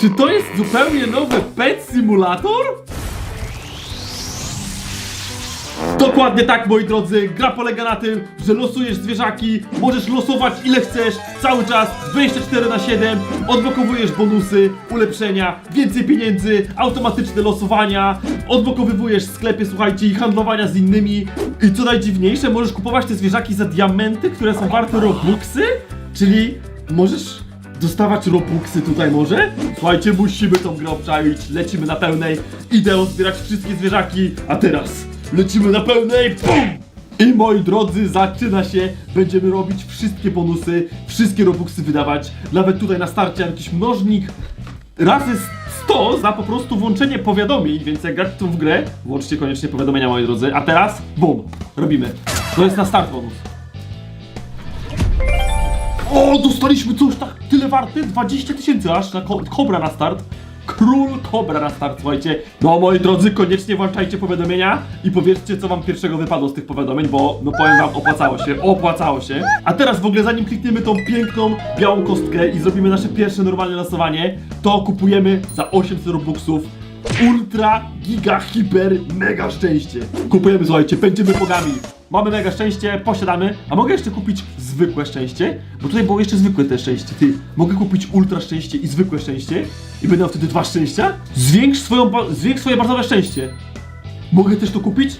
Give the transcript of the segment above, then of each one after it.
Czy to jest zupełnie nowy Pet Simulator? Dokładnie tak, moi drodzy. Gra polega na tym, że losujesz zwierzaki, możesz losować ile chcesz, cały czas 24 na 7, odblokowujesz bonusy, ulepszenia, więcej pieniędzy, automatyczne losowania, odblokowywujesz w sklepie, słuchajcie, i handlowania z innymi. I co najdziwniejsze, możesz kupować te zwierzaki za diamenty, które są warte Robuxy, czyli możesz dostawać Robuxy tutaj może? Słuchajcie, musimy tą grę obczaić, lecimy na pełnej, idę zbierać wszystkie zwierzaki, a teraz lecimy na pełnej, BUM! I moi drodzy, zaczyna się, będziemy robić wszystkie bonusy, wszystkie Robuxy wydawać, nawet tutaj na starcie jakiś mnożnik. Razy 100 za po prostu włączenie powiadomień, więc jak gracie w grę, włączcie koniecznie powiadomienia moi drodzy, a teraz, bum, robimy. To jest na start bonus. O, dostaliśmy coś tak tyle warte, 20 tysięcy aż na ko kobra na start. Król kobra na start, słuchajcie. No moi drodzy, koniecznie włączajcie powiadomienia i powiedzcie, co wam pierwszego wypadło z tych powiadomień, bo no powiem wam, opłacało się, opłacało się. A teraz w ogóle, zanim klikniemy tą piękną, białą kostkę i zrobimy nasze pierwsze normalne losowanie, to kupujemy za 800 robuxów Ultra, giga, hiper, mega szczęście. Kupujemy, słuchajcie, będziemy bogami. Mamy mega szczęście, posiadamy. A mogę jeszcze kupić zwykłe szczęście? Bo tutaj było jeszcze zwykłe te szczęście. Ty, mogę kupić ultra szczęście i zwykłe szczęście? I będę miał wtedy dwa szczęścia? Zwiększ, swoją, zwiększ swoje bazowe szczęście. Mogę też to kupić?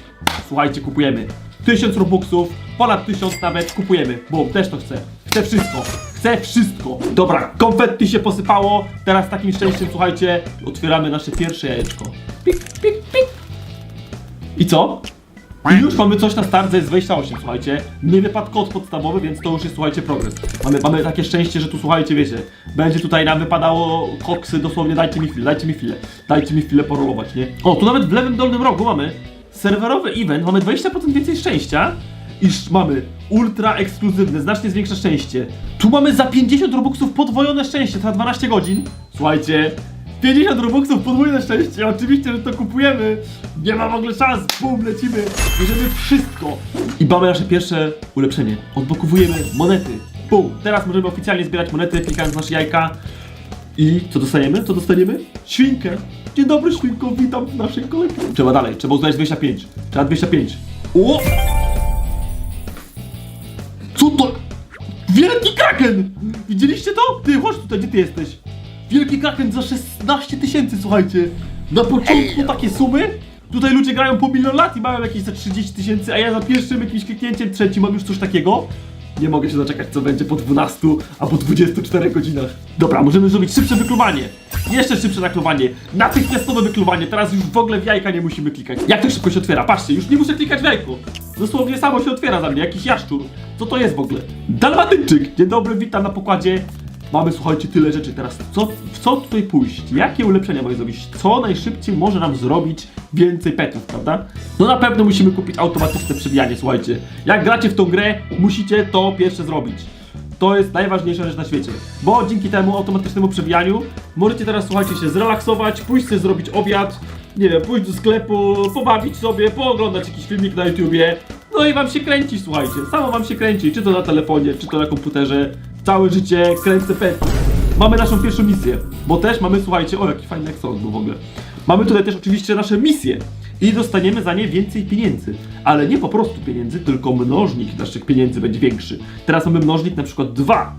Słuchajcie, kupujemy. 1000 robuxów, ponad 1000 nawet, kupujemy. Bo też to chcę. Chcę wszystko. Chcę wszystko. Dobra, konfetti się posypało. Teraz takim szczęściem, słuchajcie, otwieramy nasze pierwsze jajeczko. Pik, pik, pik. I co? I już mamy coś na start, jest 28, słuchajcie. Nie wypadł kod podstawowy, więc to już jest, słuchajcie, progres. Mamy, mamy takie szczęście, że tu, słuchajcie, wiecie, będzie tutaj nam wypadało koksy, dosłownie dajcie mi chwilę, dajcie mi chwilę. Dajcie mi chwilę porolować, nie? O, tu nawet w lewym dolnym rogu mamy serwerowy event, mamy 20% więcej szczęścia. Iż mamy ultra ekskluzywne, znacznie zwiększa szczęście. Tu mamy za 50 robuxów podwojone szczęście, trwa 12 godzin. Słuchajcie, 50 robuxów, podwójne szczęście, oczywiście, że to kupujemy. Nie ma w ogóle szans, bum, lecimy. Bierzemy wszystko. I mamy nasze pierwsze ulepszenie. Odblokowujemy monety. Bum, teraz możemy oficjalnie zbierać monety, klikając nasze jajka. I co dostaniemy? Co dostaniemy? Świnkę. Dzień dobry, świnko, witam w naszej kolekcji. Trzeba dalej, trzeba uznać 25. Trzeba 25. O! Co to? Wielki kraken! Widzieliście to? Ty, chodź tutaj, gdzie ty jesteś? Wielki kraken za 16 tysięcy, słuchajcie. Na początku takie sumy. Tutaj ludzie grają po milion lat i mają jakieś za 30 tysięcy, a ja za pierwszym jakimś kliknięciem trzecim mam już coś takiego. Nie mogę się doczekać, co będzie po 12 albo 24 godzinach. Dobra, możemy zrobić szybsze wykluwanie. Jeszcze szybsze nakluwanie. Natychmiastowe wykluwanie. Teraz już w ogóle w jajka nie musimy klikać. Jak to szybko się otwiera? Patrzcie, już nie muszę klikać w jajko. Dosłownie samo się otwiera za mnie, jakiś jaszczur. Co to jest w ogóle? Dalmatyńczyk! Dzień dobry, witam na pokładzie. Mamy, słuchajcie, tyle rzeczy teraz. Co, w co tutaj pójść? Jakie ulepszenia mogę zrobić? Co najszybciej może nam zrobić więcej petów, prawda? No na pewno musimy kupić automatyczne przebijanie, słuchajcie. Jak gracie w tą grę, musicie to pierwsze zrobić. To jest najważniejsza rzecz na świecie. Bo dzięki temu automatycznemu przebijaniu możecie teraz, słuchajcie, się zrelaksować, pójść sobie zrobić obiad, nie wiem, pójść do sklepu, pobawić sobie, pooglądać jakiś filmik na YouTubie. No i wam się kręci, słuchajcie. Samo wam się kręci, czy to na telefonie, czy to na komputerze. Całe życie kręcę pety. Mamy naszą pierwszą misję, bo też mamy, słuchajcie, o jaki fajny Exodus był w ogóle. Mamy tutaj też oczywiście nasze misje i dostaniemy za nie więcej pieniędzy. Ale nie po prostu pieniędzy, tylko mnożnik naszych pieniędzy będzie większy. Teraz mamy mnożnik na przykład 2.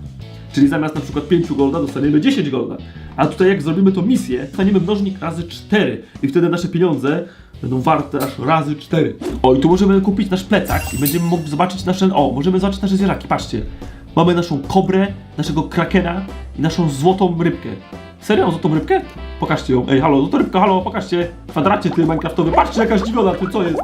Czyli zamiast na przykład 5 golda dostaniemy 10 golda. A tutaj jak zrobimy to misję, dostaniemy mnożnik razy 4 i wtedy nasze pieniądze będą warte aż razy 4. O i tu możemy kupić nasz plecak i będziemy mogli zobaczyć nasze... O, możemy zobaczyć nasze zwierzaki, patrzcie. Mamy naszą kobrę, naszego krakena i naszą złotą rybkę. Serio, złotą rybkę? Pokażcie ją. Ej, halo, złota rybka, halo, pokażcie. Kwadracie ty Minecraftowy, patrzcie jaka zdziwiona, ty co jest?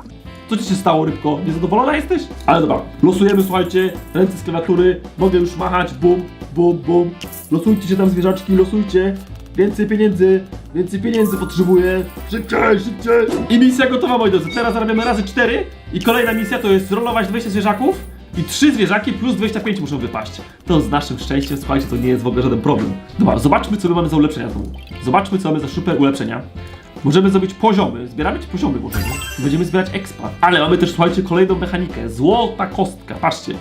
Co ci się stało, rybko? Niezadowolona jesteś? Ale dobra, losujemy, słuchajcie, ręce z klawiatury, mogę już machać, bum, bum, bum. Losujcie się tam zwierzaczki, losujcie. Więcej pieniędzy, więcej pieniędzy potrzebuję. Szybciej, szybciej. I misja gotowa, moi drodzy. Teraz zarabiamy razy 4 i kolejna misja to jest zrolować 20 zwierzaków i 3 zwierzaki plus 25 muszą wypaść. To z naszym szczęściem, słuchajcie, to nie jest w ogóle żaden problem. Dobra, zobaczmy, co my mamy za ulepszenia znowu. Zobaczmy, co mamy za super ulepszenia. Możemy zrobić poziomy, zbieramy ci poziomy możemy. Będziemy zbierać expa. Ale mamy też, słuchajcie, kolejną mechanikę. Złota kostka, patrzcie.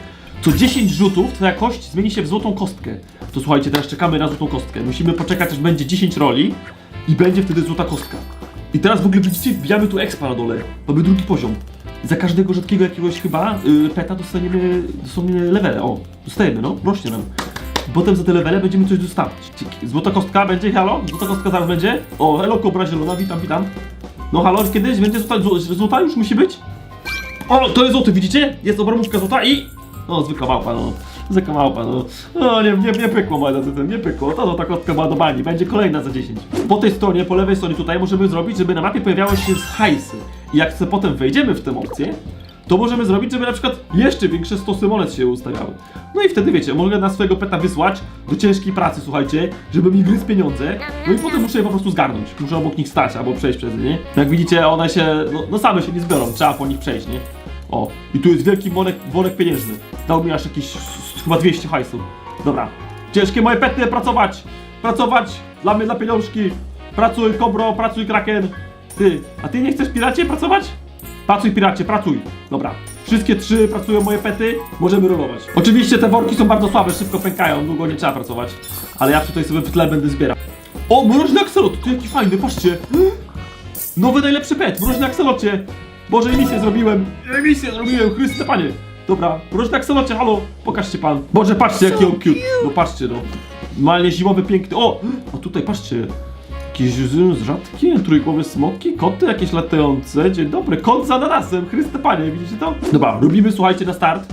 Co 10 rzutów twoja kość zmieni się w złotą kostkę. To słuchajcie, teraz czekamy na złotą kostkę. Musimy poczekać, aż będzie 10 roli i będzie wtedy złota kostka. I teraz w ogóle widzicie, wbijamy tu expa na dole. Mamy drugi poziom. Za każdego rzadkiego jakiegoś chyba y, peta dostaniemy dosłownie levele. O, dostajemy, no, rośnie nam. Potem za te levele będziemy coś dostawać. Dzięki. Złota kostka będzie, halo? Złota kostka zaraz będzie? O, hello, kobra zielona, witam, witam. No halo, kiedyś będzie złota, zł- złota już musi być? O, to jest złoty, widzicie? Jest obramówka złota i... No, zwykła małpa, no. Zwykła małpa, no. No, nie, nie, nie pykło, moja drodzy, nie pykło. To złota kostka była do bani, będzie kolejna za 10. Po tej stronie, po lewej stronie tutaj możemy zrobić, żeby na mapie pojawiały się hajsy. I jak sobie potem wejdziemy w tę opcję, to możemy zrobić, żeby na przykład jeszcze większe stosy monet się ustawiały. No i wtedy wiecie, mogę na swojego peta wysłać do ciężkiej pracy, słuchajcie, żeby mi gryzł pieniądze, no i potem muszę je po prostu zgarnąć. Muszę obok nich stać albo przejść przez nie. Jak widzicie, one się, no, no same się nie zbiorą, trzeba po nich przejść, nie? O, i tu jest wielki worek, worek pieniężny. Dał mi aż s- chyba 200 hajsów. Dobra, ciężkie moje pety, pracować! Pracować dla mnie, dla pieniążki! Pracuj, kobro, pracuj, kraken! Ty, a ty nie chcesz piracie pracować? Pracuj piracie, pracuj. Dobra. Wszystkie trzy pracują moje pety, możemy rolować. Oczywiście te worki są bardzo słabe, szybko pękają, długo nie trzeba pracować. Ale ja tutaj sobie w tle będę zbierał. O, mroźny akselot, to jaki fajny, patrzcie. Nowy najlepszy pet, mroźny akselocie. Boże, emisję zrobiłem, emisję zrobiłem, Chryste Panie. Dobra, mroźny akselocie, halo, pokażcie pan. Boże, patrzcie jaki on cute. No patrzcie, no. Normalnie zimowy, piękny, o, a tutaj patrzcie. Jakieś z- rzadkie, trójgłowe smoki, koty jakieś latające. Dzień dobry, kot z ananasem, Chryste Panie, widzicie to? Dobra, robimy, słuchajcie, na start.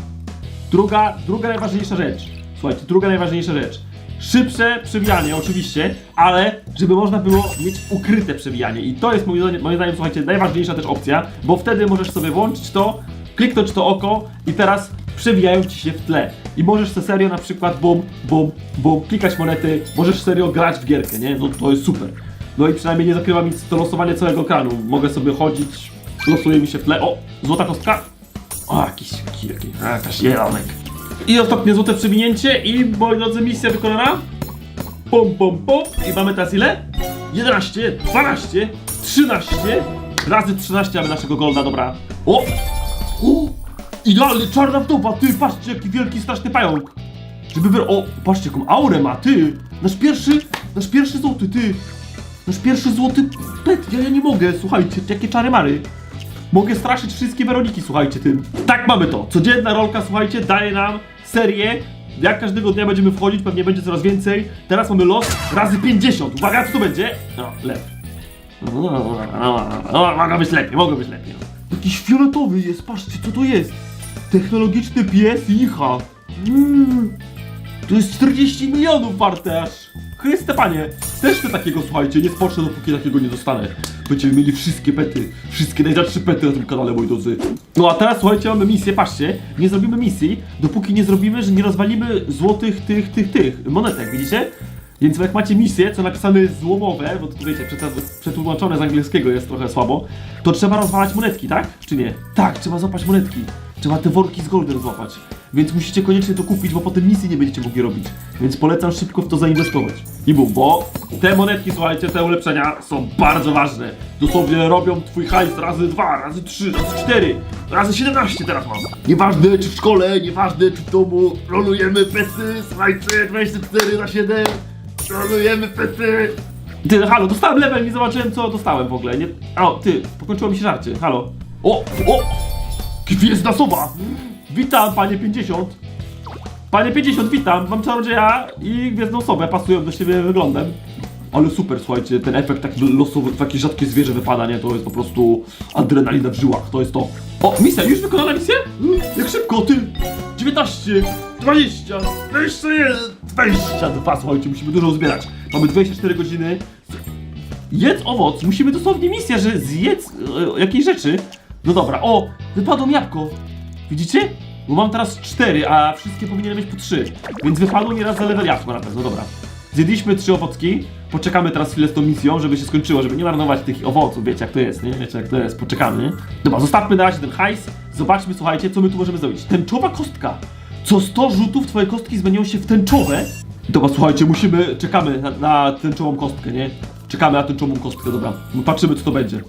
Druga, druga najważniejsza rzecz. Słuchajcie, druga najważniejsza rzecz. Szybsze przewijanie, oczywiście, ale żeby można było mieć ukryte przewijanie. I to jest moim zdaniem, moim zdaniem, słuchajcie, najważniejsza też opcja, bo wtedy możesz sobie włączyć to, kliknąć to oko i teraz przewijają ci się w tle. I możesz sobie serio na przykład bum, bum, bum, klikać monety, możesz serio grać w gierkę, nie? No to jest super. No i przynajmniej nie zakrywa mi to losowanie całego ekranu. Mogę sobie chodzić, losuje mi się w tle. O, złota kostka. O, jakiś, jakiś, jakiś, jelonek. I ostatnie złote przewinięcie i, moi drodzy, misja wykonana. Pum, pum, pum. I mamy teraz ile? 11, 12, 13. Razy 13 mamy naszego golda, dobra. O! Idealny, czarna wdowa, ty, patrzcie, jaki wielki, straszny pająk. Żeby wy... O, patrzcie, jaką aurę ma, ty. Nasz pierwszy, nasz pierwszy złoty, ty. Nasz pierwszy złoty pet, ja, ja nie mogę, słuchajcie, jakie czary mary. Mogę straszyć wszystkie Weroniki, słuchajcie tym. Tak mamy to. Codzienna rolka, słuchajcie, daje nam serię. Jak każdego dnia będziemy wchodzić, pewnie będzie coraz więcej. Teraz mamy los razy 50. Uwaga, co to będzie? No, lew. No, mogło być lepiej, mogło być lepiej. no. Jakiś fioletowy jest, patrzcie, co to jest? Technologiczny pies Icha. Mm. To jest 40 milionów warte aż. Chryste panie, też chcę takiego, słuchajcie, nie spocznę dopóki takiego nie dostanę. Będziemy mieli wszystkie pety, wszystkie najrzadsze pety na tym kanale, moi drodzy. No a teraz, słuchajcie, mamy misję, patrzcie, nie zrobimy misji, dopóki nie zrobimy, że nie rozwalimy złotych tych, tych, tych, monetek, widzicie? Więc jak macie misję, co napisane jest złomowe, bo to wiecie, przetłumaczone z angielskiego jest trochę słabo, to trzeba rozwalać monetki, tak? Czy nie? Tak, trzeba złapać monetki. Trzeba te worki z goldem złapać. Więc musicie koniecznie to kupić, bo potem misji nie będziecie mogli robić. Więc polecam szybko w to zainwestować. I bum, bo te monetki, słuchajcie, te ulepszenia są bardzo ważne. Dosłownie robią twój hajs razy dwa, razy trzy, razy cztery, razy 17 teraz mam. Nieważne czy w szkole, nieważne czy w domu, rolujemy pety, słuchajcie, 24 na 7, rolujemy pety. Ty, halo, dostałem level, nie zobaczyłem co dostałem w ogóle, nie... O, ty, pokończyło mi się żarcie, halo. O, o! Gwiezdna sowa! Witam, panie 50. Panie 50, witam. Mam czarodzieja i gwiezdną sobę, pasują do siebie wyglądem. Ale super, słuchajcie, ten efekt taki losowy, takie rzadkie zwierzę wypada, nie? To jest po prostu adrenalina w żyłach, to jest to. O, misja, już wykonana misja? Jak szybko, ty! 19, 20, 21, 22, słuchajcie, musimy dużo zbierać. Mamy 24 godziny. Jedz owoc, musimy dosłownie misja, że zjedz e, jakieś rzeczy. No dobra, o, wypadło mi jabłko. Widzicie? Bo mam teraz 4, a wszystkie powinienem mieć po 3. Więc wypadło mi raz za level jabłko na pewno, dobra. Zjedliśmy trzy owocki, poczekamy teraz chwilę z tą misją, żeby się skończyło, żeby nie marnować tych owoców, wiecie jak to jest, nie? Wiecie jak to jest, poczekamy? Dobra, zostawmy na razie ten hajs, zobaczmy, słuchajcie, co my tu możemy zrobić. Tęczowa kostka. Co 100 rzutów twoje kostki zmienią się w tęczowe? Dobra, słuchajcie, musimy, czekamy na, na tęczową kostkę, nie? Czekamy na tęczową kostkę, dobra. No patrzymy, co to będzie.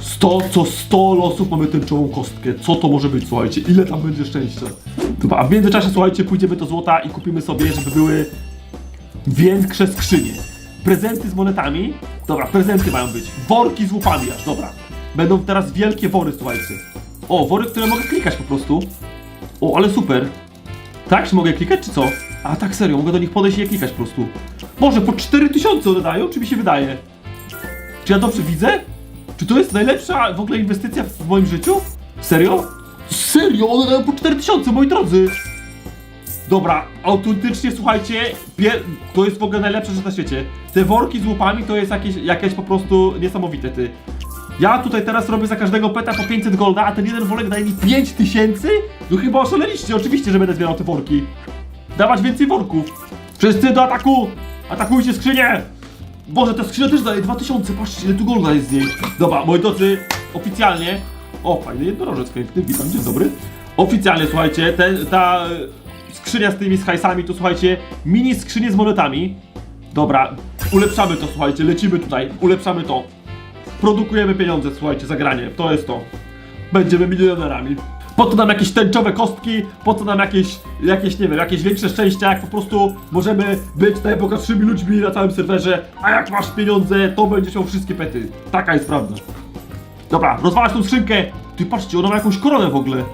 100, co 100 losów mamy tęczową kostkę. Co to może być, słuchajcie? Ile tam będzie szczęścia? Dobra, a w międzyczasie, słuchajcie, pójdziemy do złota i kupimy sobie, żeby były większe skrzynie. Prezenty z monetami. Dobra, prezenty mają być. Worki z łupami aż, dobra. Będą teraz wielkie wory, słuchajcie. O, wory, które mogę klikać po prostu. O, ale super. Tak? Czy mogę klikać, czy co? A tak serio, mogę do nich podejść i je klikać po prostu. Może po 4000 one czy mi się wydaje? Czy ja dobrze widzę? Czy to jest najlepsza w ogóle inwestycja w moim życiu? Serio? Serio? One dają po 4000, moi drodzy! Dobra, autentycznie słuchajcie, to jest w ogóle najlepsza rzecz na świecie. Te worki z łupami to jest jakieś, jakieś po prostu niesamowite, ty. Ja tutaj teraz robię za każdego peta po 500 golda, a ten jeden worek daje mi 5000? No chyba oszaleliście, oczywiście, że będę zbierał te worki. Dawać więcej worków. Wszyscy do ataku! Atakujcie skrzynię! Boże, ta skrzynia też daje 2000, patrzcie ile tu golda jest z niej. Dobra, moi drodzy, oficjalnie... O, fajny jednorożec piękny, witam, dzień dobry. Oficjalnie, słuchajcie, ta e, skrzynia z tymi z hajsami, to słuchajcie, mini skrzynie z monetami. Dobra, ulepszamy to, słuchajcie, lecimy tutaj, ulepszamy to. Produkujemy pieniądze, słuchajcie, za granie, to jest to. Będziemy milionerami. Po to nam jakieś tęczowe kostki, po to nam jakieś, jakieś, nie wiem, jakieś większe szczęścia, jak po prostu możemy być najbogatszymi ludźmi na całym serwerze, a jak masz pieniądze, to będziesz miał wszystkie pety. Taka jest prawda. Dobra, rozwalasz tą skrzynkę. Ty patrzcie, ona ma jakąś koronę w ogóle.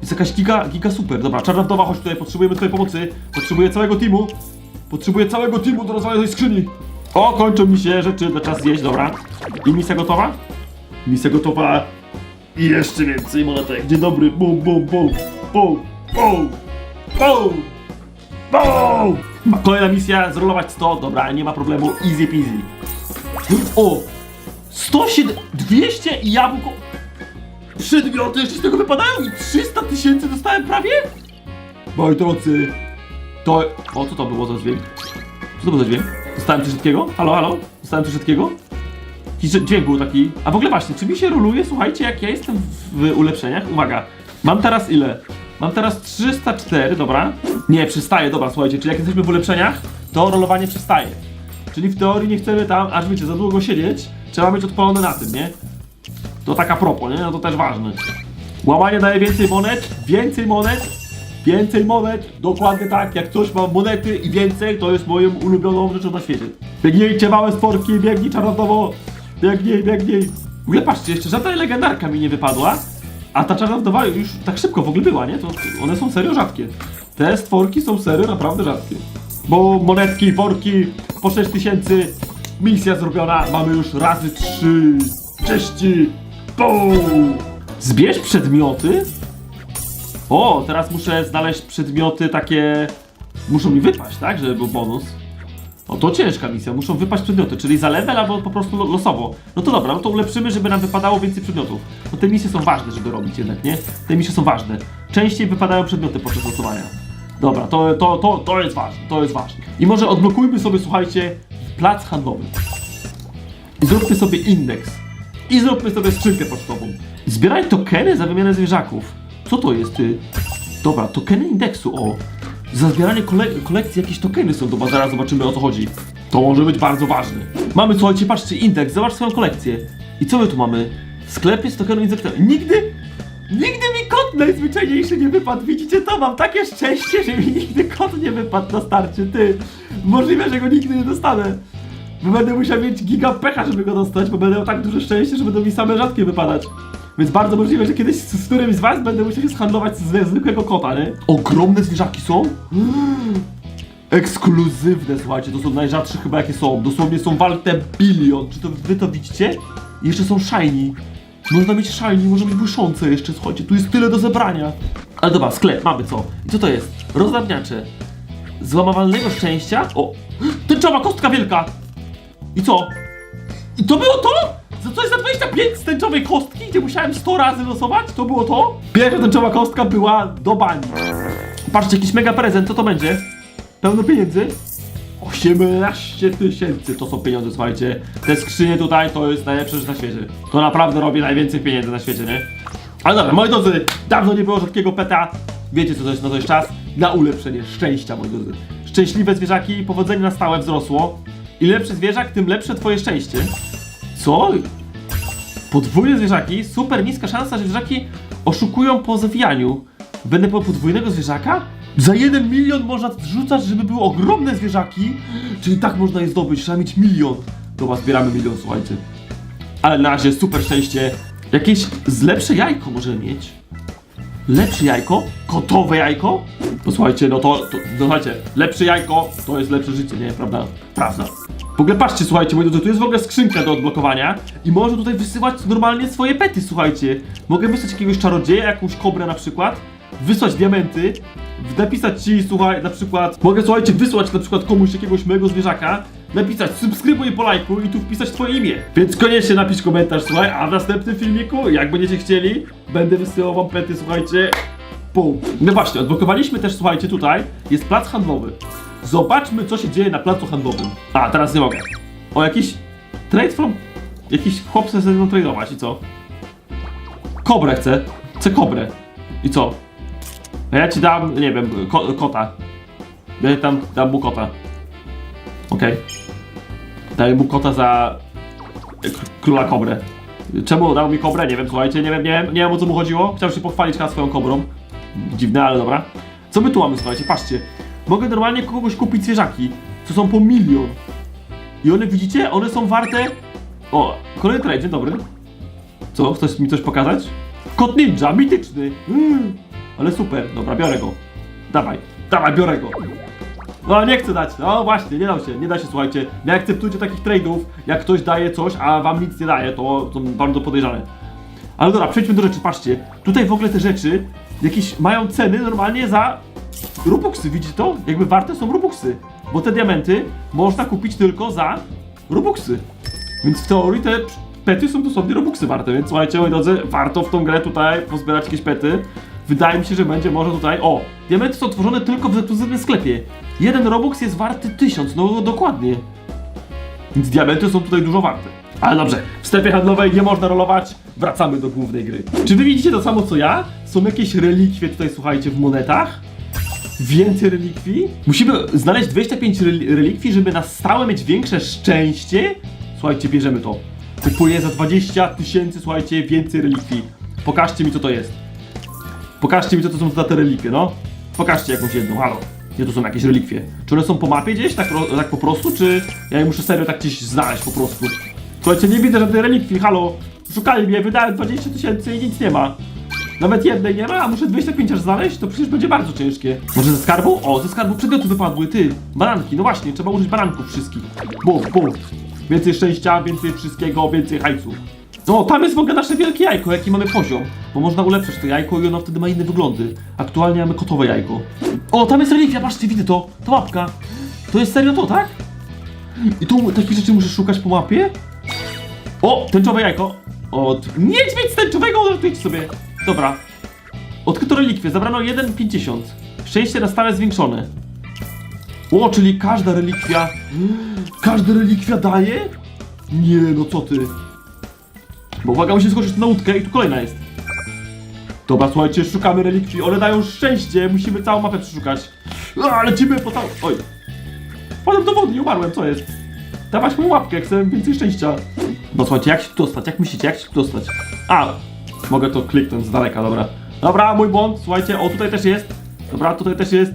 Jest jakaś giga, giga super. Dobra, czarna wdowa, chodź tutaj, potrzebujemy twojej pomocy. Potrzebuję całego teamu. Potrzebuję całego teamu do rozwalenia tej skrzyni. O, kończą mi się rzeczy, na czas zjeść, dobra. I misja gotowa? Misja gotowa. I jeszcze więcej monetek. Dzień dobry, bum, bum, bum, bum, bum, bum, bum. Kolejna misja, zrolować 100, dobra, nie ma problemu, easy peasy. O, 107, 200 i jabłko. Przedmioty jeszcze z tego wypadają i 300 tysięcy dostałem prawie? Moi drodzy, to... O, co to było za dźwięk? Co to był za dźwięk? Dostałem coś rzadkiego? Halo, halo? Dostałem coś rzadkiego? Jakiś dźwięk był taki. A w ogóle właśnie, czy mi się roluje, słuchajcie, jak ja jestem w ulepszeniach? Uwaga, mam teraz ile? Mam teraz 304, dobra. Nie, przystaje, dobra, słuchajcie, czyli jak jesteśmy w ulepszeniach, to rolowanie przystaje. Czyli w teorii nie chcemy tam, aż wiecie, za długo siedzieć, trzeba mieć odpalone na tym, nie? To taka propos, nie? No to też ważne. Łamanie daje więcej monet, więcej monet, więcej monet, dokładnie tak, jak coś mam monety i więcej, to jest moją ulubioną rzeczą na świecie. Biegnijcie małe stworki, biegnij czarnowo, biegnij, biegnij. W ogóle patrzcie, jeszcze żadna legendarka mi nie wypadła, a ta czarna wdowa już tak szybko w ogóle była, nie? To one są serio rzadkie. Te stworki są serio naprawdę rzadkie. Bo monetki, worki po 6000, misja zrobiona, mamy już razy 3. Cześci! Bum! Zbierz przedmioty? O, teraz muszę znaleźć przedmioty takie... Muszą mi wypaść, tak? Żeby był bonus. O, to ciężka misja, muszą wypaść przedmioty, czyli za level albo po prostu lo- losowo. No to dobra, no to ulepszymy, żeby nam wypadało więcej przedmiotów. No te misje są ważne, żeby robić jednak, nie? Te misje są ważne. Częściej wypadają przedmioty podczas losowania. Dobra, to, to, to, to jest ważne, to jest ważne. I może odblokujmy sobie, słuchajcie, plac handlowy. I zróbmy sobie indeks. I zróbmy sobie skrzynkę pocztową. Zbieraj tokeny za wymianę zwierzaków. Co to jest, ty? Dobra, tokeny indeksu, o. Za zbieranie kole kolekcji jakieś tokeny są, dobra, zaraz zobaczymy o co chodzi. To może być bardzo ważne. Mamy, słuchajcie, patrzcie, indeks, zobacz swoją kolekcję. I co my tu mamy? W sklepie z tokenem indeksu. Nigdy, nigdy mi kot najzwyczajniejszy nie wypadł. Widzicie to? Mam takie szczęście, że mi nigdy kot nie wypadł na starcie, ty. Możliwe, że go nigdy nie dostanę. Bo będę musiał mieć giga pecha, żeby go dostać, bo będę miał tak duże szczęście, że będą mi same rzadkie wypadać. Więc bardzo możliwe, że kiedyś z, z którymś z was będę musiał się zhandlować ze zwykłego kota, nie? Ogromne zwierzaki są? Ekskluzywne, słuchajcie, to są najrzadsze chyba jakie są. Dosłownie są warte bilion. Czy to wy to widzicie? I jeszcze są shiny. Można mieć shiny, może być błyszące jeszcze, słuchajcie, tu jest tyle do zebrania. Ale dobra, sklep, mamy co? I co to jest? Rozdrabniacze. Złamawalnego szczęścia? O! Tęczowa kostka wielka! I co? I to było to? Za coś za 25 z tęczowej kostki, gdzie musiałem 100 razy losować? To było to? Pierwsza tęczowa kostka była do bani. Patrzcie, jakiś mega prezent, co to będzie? Pełno pieniędzy? 18 tysięcy to są pieniądze, słuchajcie. Te skrzynie tutaj to jest najlepsze rzecz na świecie. To naprawdę robi najwięcej pieniędzy na świecie, nie? Ale dobra, moi drodzy, dawno nie było rzadkiego peta. Wiecie co to jest, to jest czas na ulepszenie szczęścia, moi drodzy. Szczęśliwe zwierzaki, powodzenie na stałe wzrosło. Im lepszy zwierzak, tym lepsze twoje szczęście. Co? Podwójne zwierzaki, super niska szansa, że zwierzaki oszukują po zawijaniu. Będę po podwójnego zwierzaka? Za jeden milion można zrzucać, żeby były ogromne zwierzaki, czyli tak można je zdobyć, trzeba mieć milion. Dobra, zbieramy milion, słuchajcie. Ale na razie super szczęście. Jakieś z lepsze jajko możemy mieć. Lepsze jajko? Kotowe jajko? Posłuchajcie, no to, to no słuchajcie, lepsze jajko to jest lepsze życie, nie? Prawda? Prawda. Ogóle patrzcie, słuchajcie, moi drodzy, tu jest w ogóle skrzynka do odblokowania i można tutaj wysyłać normalnie swoje pety, słuchajcie. Mogę wysłać jakiegoś czarodzieja, jakąś kobrę na przykład, wysłać diamenty, napisać ci, słuchaj, na przykład, mogę, słuchajcie, wysłać na przykład komuś jakiegoś mojego zwierzaka, napisać subskrybuj i polajkuj i tu wpisać twoje imię. Więc koniecznie napisz komentarz, słuchaj, a w następnym filmiku, jak będziecie chcieli, będę wysyłał wam pety, słuchajcie, Pum. No właśnie, odblokowaliśmy też, słuchajcie, tutaj jest plac handlowy. Zobaczmy, co się dzieje na placu handlowym. A, teraz nie mogę. O, jakiś trade from... Jakiś chłop chce ze mną tradeować i co? Kobrę chcę. Chcę kobrę. I co? A ja ci dam, nie wiem, ko kota. Ja tam dam mu kota. Okej. Daję mu kota za k- króla kobrę. Czemu dał mi kobrę? Nie wiem, słuchajcie, nie wiem, nie wiem, nie wiem o co mu chodziło. Chciał się pochwalić chyba swoją kobrą. Dziwne, ale dobra. Co my tu mamy, słuchajcie, patrzcie. Mogę normalnie kogoś kupić zwierzaki, co są po milion. I one, widzicie, one są warte... O, kolejny trade, dzień dobry. Co, chcesz mi coś pokazać? Kot ninja, mityczny. Mm, ale super, dobra, biorę go. Dawaj, dawaj, biorę go. No nie chcę dać, no właśnie, nie da się, nie da się, słuchajcie. Nie akceptujcie takich trade'ów, jak ktoś daje coś, a wam nic nie daje, to, to bardzo podejrzane. Ale dobra, przejdźmy do rzeczy, patrzcie. Tutaj w ogóle te rzeczy jakieś mają ceny normalnie za Robuxy, widzicie to? Jakby warte są Robuxy. Bo te diamenty można kupić tylko za Robuxy. Więc w teorii te pety są dosłownie Robuxy warte, więc słuchajcie, moi drodzy, warto w tą grę tutaj pozbierać jakieś pety. Wydaje mi się, że będzie może tutaj... O! Diamenty są tworzone tylko w ekskluzywnym sklepie. Jeden Robux jest warty 1000, no dokładnie. Więc diamenty są tutaj dużo warte. Ale dobrze, w strefie handlowej nie można rolować, wracamy do głównej gry. Czy wy widzicie to samo co ja? Są jakieś relikwie tutaj, słuchajcie, w monetach? Więcej relikwii? Musimy znaleźć 25 rel- relikwii, żeby na stałe mieć większe szczęście? Słuchajcie, bierzemy to. Kupuję za 20 tysięcy, słuchajcie, więcej relikwii. Pokażcie mi co to jest. Pokażcie mi co to są za te relikwie, no. Pokażcie jakąś jedną, halo. Gdzie to są jakieś relikwie? Czy one są po mapie gdzieś, tak, tak po prostu, czy ja je muszę serio tak gdzieś znaleźć po prostu? Słuchajcie, nie widzę żadnej relikwii, halo. Szukali mnie, wydałem 20 tysięcy i nic nie ma. Nawet jednej nie ma, a muszę 25 aż znaleźć, to przecież będzie bardzo ciężkie. Może ze skarbu? O, ze skarbu przedmioty wypadły, ty. Baranki, no właśnie, trzeba użyć baranków wszystkich. Bum, bum. Więcej szczęścia, więcej wszystkiego, więcej hajsu. No, tam jest w ogóle nasze wielkie jajko, jaki mamy poziom. Bo można ulepszyć to jajko i ono wtedy ma inne wyglądy. Aktualnie mamy kotowe jajko. O, tam jest relikwia, patrzcie, widzę to. Ta łapka. To jest serio to, tak? I tu takich rzeczy muszę szukać po mapie? O, tęczowe jajko. Od niedźwiedź tęczowego, odrzuć sobie. Dobra. Odkryto relikwię, zabrano 1,50. Szczęście na stałe zwiększone. O, czyli każda relikwia... Każda relikwia daje? Nie, no co ty. Bo uwaga, musimy skoczyć na łódkę i tu kolejna jest. Dobra, słuchajcie, szukamy relikwii. One dają szczęście, musimy całą mapę przeszukać. A, lecimy po całą... Oj. Wpadłem do wody, umarłem, co jest? Dawać mu łapkę, chcę więcej szczęścia. No słuchajcie, jak się tu dostać? Jak myślicie, jak się tu dostać? A, mogę to kliknąć z daleka, dobra. Dobra, mój błąd, słuchajcie, o tutaj też jest. Dobra, tutaj też jest.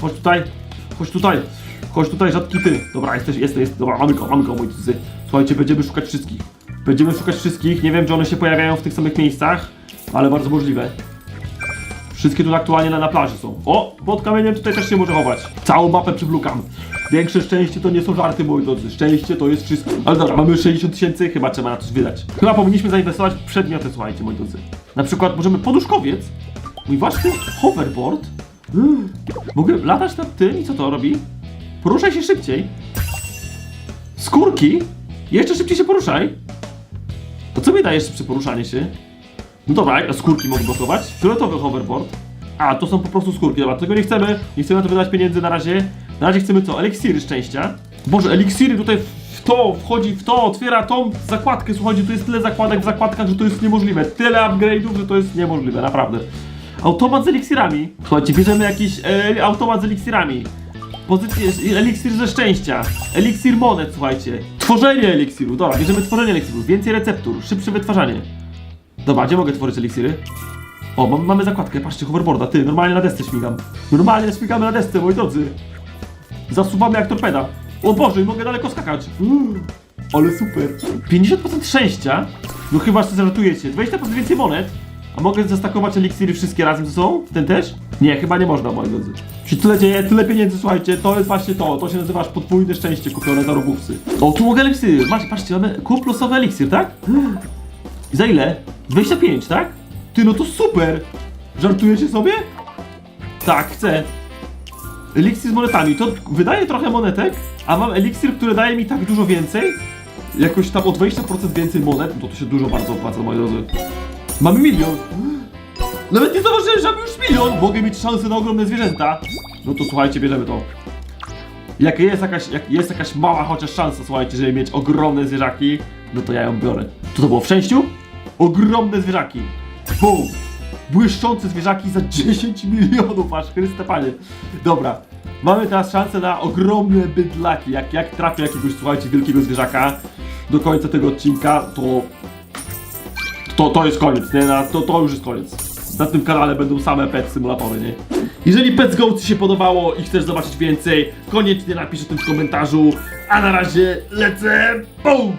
Chodź tutaj, chodź tutaj. Chodź tutaj, rzadki ty. Dobra, jesteś, jest, jest. Dobra, mamy go, mamy go, moi drodzy. Słuchajcie, będziemy szukać wszystkich. Będziemy szukać wszystkich. Nie wiem, czy one się pojawiają w tych samych miejscach, ale bardzo możliwe. Wszystkie tu aktualnie na, na plaży są. O, pod kamieniem tutaj też się może chować. Całą mapę przywlukam. Większe szczęście to nie są żarty, moi drodzy. Szczęście to jest wszystko. Ale dobra, mamy już 60 tysięcy, chyba trzeba na coś wydać. Chyba powinniśmy zainwestować w przedmioty, słuchajcie, moi drodzy. Na przykład możemy poduszkowiec. Mój własny hoverboard. Mm. Mogę latać nad tym i co to robi? Poruszaj się szybciej. Skórki? Jeszcze szybciej się poruszaj. To co mi daje szybsze poruszanie się? No dobra, a skórki mogę blokować. Fioletowy hoverboard. A, to są po prostu skórki. Dobra, tego nie chcemy. Nie chcemy na to wydać pieniędzy na razie. Na razie chcemy co? Eliksiry szczęścia. Boże, eliksiry tutaj w to wchodzi, w to, otwiera tą zakładkę. Słuchajcie, tu jest tyle zakładek w zakładkach, że to jest niemożliwe. Tyle upgrade'ów, że to jest niemożliwe, naprawdę. Automat z eliksirami. Słuchajcie, bierzemy jakiś e, automat z eliksirami. Pozycję, eliksir ze szczęścia. Eliksir monet, słuchajcie. Tworzenie eliksirów. Dobra, bierzemy tworzenie eliksirów. Więcej receptur, szybsze wytwarzanie. Dobra, gdzie mogę tworzyć eliksiry? O, mam, mamy zakładkę, patrzcie, hoverboarda, ty, normalnie na desce śmigam. Normalnie śmigamy na desce, moi drodzy. Zasuwamy jak torpeda. O Boże, mogę daleko skakać. Mm, ale super. 50% szczęścia? No chyba, że żartujecie. 20% więcej monet? A mogę zastakować eliksiry wszystkie razem ze sobą? Ten też? Nie, chyba nie można, moi drodzy. Się tyle dzieje, tyle pieniędzy, słuchajcie, to jest właśnie to. To się nazywa podwójne szczęście kupione za robówcy. O, tu mogę eliksiry. Macie, patrzcie, mamy kup plusowy eliksir, tak? Za ile? 25, tak? Ty, no to super! Żartujecie sobie? Tak, chcę. Eliksir z monetami. To wydaje trochę monetek, a mam eliksir, który daje mi tak dużo więcej. Jakoś tam o 20% więcej monet, no to się dużo bardzo opłaca, moi drodzy. Mamy milion. Nawet nie zauważyłem, że mam już milion. Mogę mieć szansę na ogromne zwierzęta. No to słuchajcie, bierzemy to. Jak jest jakaś, jak jest jakaś mała chociaż szansa, słuchajcie, żeby mieć ogromne zwierzaki, no to ja ją biorę. Co to było w szczęściu? Ogromne zwierzaki. Bum! Błyszczące zwierzaki za 10 milionów, aż Chryste Panie. Dobra, mamy teraz szansę na ogromne bydlaki. Jak, jak trafię jakiegoś, słuchajcie, wielkiego zwierzaka do końca tego odcinka, to to, to jest koniec, nie? Na, to, to już jest koniec. Na tym kanale będą same pet symulatory, nie? Jeżeli Pets Go Ci się podobało i chcesz zobaczyć więcej, koniecznie napisz o tym w komentarzu. A na razie lecę! BOOM!